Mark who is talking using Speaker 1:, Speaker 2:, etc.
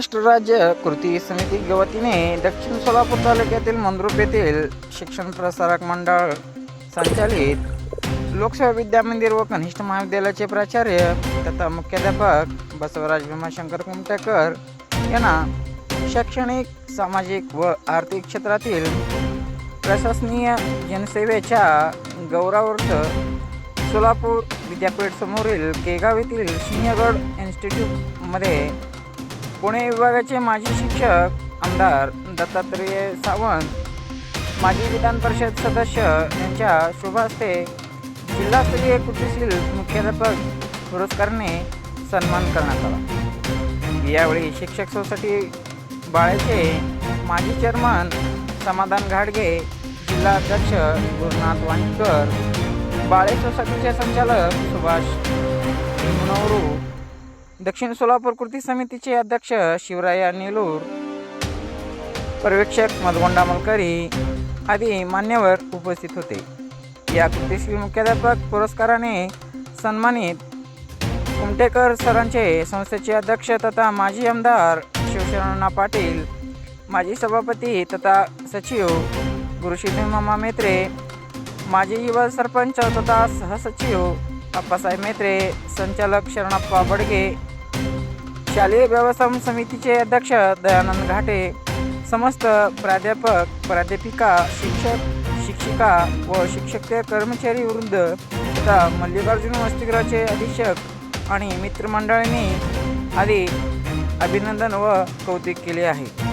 Speaker 1: महाराष्ट्र राज्य कृती समिती वतीने दक्षिण सोलापूर तालुक्यातील मंद्रुप येथील शिक्षण प्रसारक मंडळ संचालित लोकसेवा विद्या मंदिर व कनिष्ठ महाविद्यालयाचे प्राचार्य तथा मुख्याध्यापक बसवराज भीमाशंकर कुमटेकर यांना शैक्षणिक सामाजिक व आर्थिक क्षेत्रातील प्रशासनीय जनसेवेच्या गौरवार्थ सोलापूर विद्यापीठ समोरील केगाव येथील सिंहगड इन्स्टिट्यूटमध्ये पुणे विभागाचे माजी शिक्षक आमदार दत्तात्रेय सावंत माजी विधान परिषद सदस्य यांच्या शुभहस्ते जिल्हास्तरीय कृतीशील मुख्याध्यापक पुरस्काराने सन्मान करण्यात आला. यावेळी शिक्षक सोसायटी बाळेचे माजी चेअरमन समाधान घाडगे जिल्हा अध्यक्ष गुरुनाथ वाणकर बाळे सोसायटीचे संचालक सुभाष मुनवरू दक्षिण सोलापूर कृती समितीचे अध्यक्ष शिवराया नेलूर पर्यवेक्षक मधगोंडा मलकरी आदी मान्यवर उपस्थित होते. या कृतीशील मुख्याध्यापक पुरस्काराने सन्मानित कुमटेकर सरांचे संस्थेचे अध्यक्ष तथा माजी आमदार शिवशरणा पाटील माजी सभापती तथा सचिव गुरुशिवदेव मामा मेत्रे माजी युवा सरपंच तथा सहसचिव अप्पासाहेब मेत्रे संचालक शरणप्पा बडगे शालेय व्यवस्थापन समितीचे अध्यक्ष दयानंद घाटे समस्त प्राध्यापक प्राध्यापिका शिक्षक शिक्षिका व शिक्षकीय कर्मचारी वृद्ध तथा मल्लिकार्जुन वसतिगृहाचे अधीक्षक आणि मित्रमंडळींनी आदी अभिनंदन व कौतुक केले आहे.